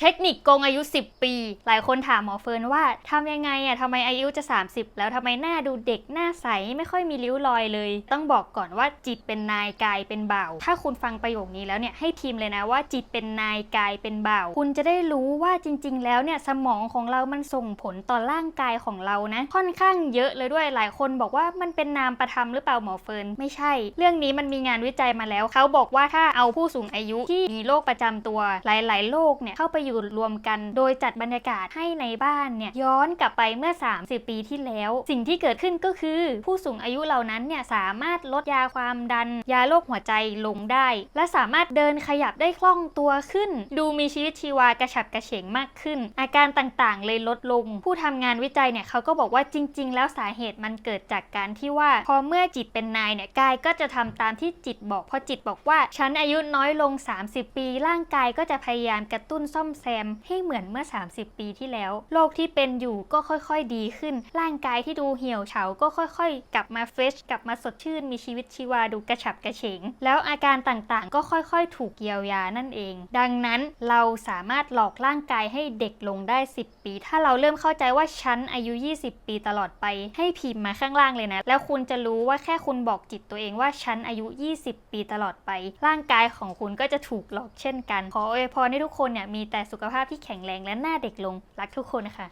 เทคนิคโกงอายุ 10 ปี หลายคนถามหมอเฟิร์นว่าทำยังไงอะทำไมอายุจะ 30 แล้วทำไมหน้าดูเด็กหน้าใสไม่ค่อยมีริ้วรอยเลย ต้องบอกก่อนว่าจิตเป็นนายกายเป็นเบาถ้าคุณฟังประโยคนี้แล้วเนี่ยให้ทีมเลยนะว่าจิตเป็นนายกายเป็นเบาคุณจะได้รู้ว่าจริง ๆ แล้วเนี่ยสมองของเรามันส่งผลต่อร่างกายของเรานะ ค่อนข้างเยอะเลยด้วยหลายคนบอกว่ามันเป็นนามประธรรมหรือเปล่าหมอเฟิร์นไม่ใช่ เรื่องนี้มันมีงานวิจัยมาแล้วเขาบอกว่าถ้าเอาผู้สูงอายุที่มีโรคประจำตัวหลาย ๆโรคเนี่ยเข้าไปอยู่รวมกัน โดยจัดบรรยากาศให้ในบ้านเนี่ยย้อนกลับไปเมื่อ 30 ปีที่แล้ว สิ่งที่เกิดขึ้นก็คือ ผู้สูงอายุเหล่านั้นเนี่ยสามารถลดยาความดัน ยาโรคหัวใจลงได้ และสามารถเดินขยับได้คล่องตัวขึ้น ดูมีชีวิตชีวากระฉับกระเฉงมากขึ้น อาการต่างๆ เลยลดลง ผู้ทำงานวิจัยเนี่ยเขาก็บอกว่าจริง ๆ แล้วสาเหตุมันเกิดจากการที่ว่า พอเมื่อจิตเป็นนายเนี่ยกายก็จะทำตามที่จิตบอกพอจิตบอกว่าฉันอายุน้อยลง 30 ปี ร่างกายก็จะพยายามกระตุ้นซ่อมแซมให้เหมือนเมื่อ 30 ปีที่แล้ว โรคที่เป็นอยู่ก็ค่อยๆดีขึ้น ร่างกายที่ดูเหี่ยวเฉาก็ค่อยๆ กลับมาเฟรชกลับมาสดชื่นมีชีวิตชีวาดูกระฉับกระเฉง แล้วอาการต่างๆ ก็ค่อยๆ ถูกเยียวยานั่นเอง ดังนั้นเราสามารถหลอกร่างกายให้เด็กลงได้ 10 ปี ถ้าเราเริ่มเข้าใจว่าฉันอายุ 20 ปีตลอดไป ให้พิมพ์มาข้างล่างเลยนะ แล้วคุณจะรู้ว่าแค่คุณบอกจิตตัวเองว่าฉันอายุ 20 ปีตลอดไป ร่างกายของคุณก็จะถูกหลอกเช่นกัน ขออวยพรให้ทุกคนเนี่ยมีแต่สุขภาพที่แข็งแรงและหน้าเด็กลงรักทุกคนนะคะ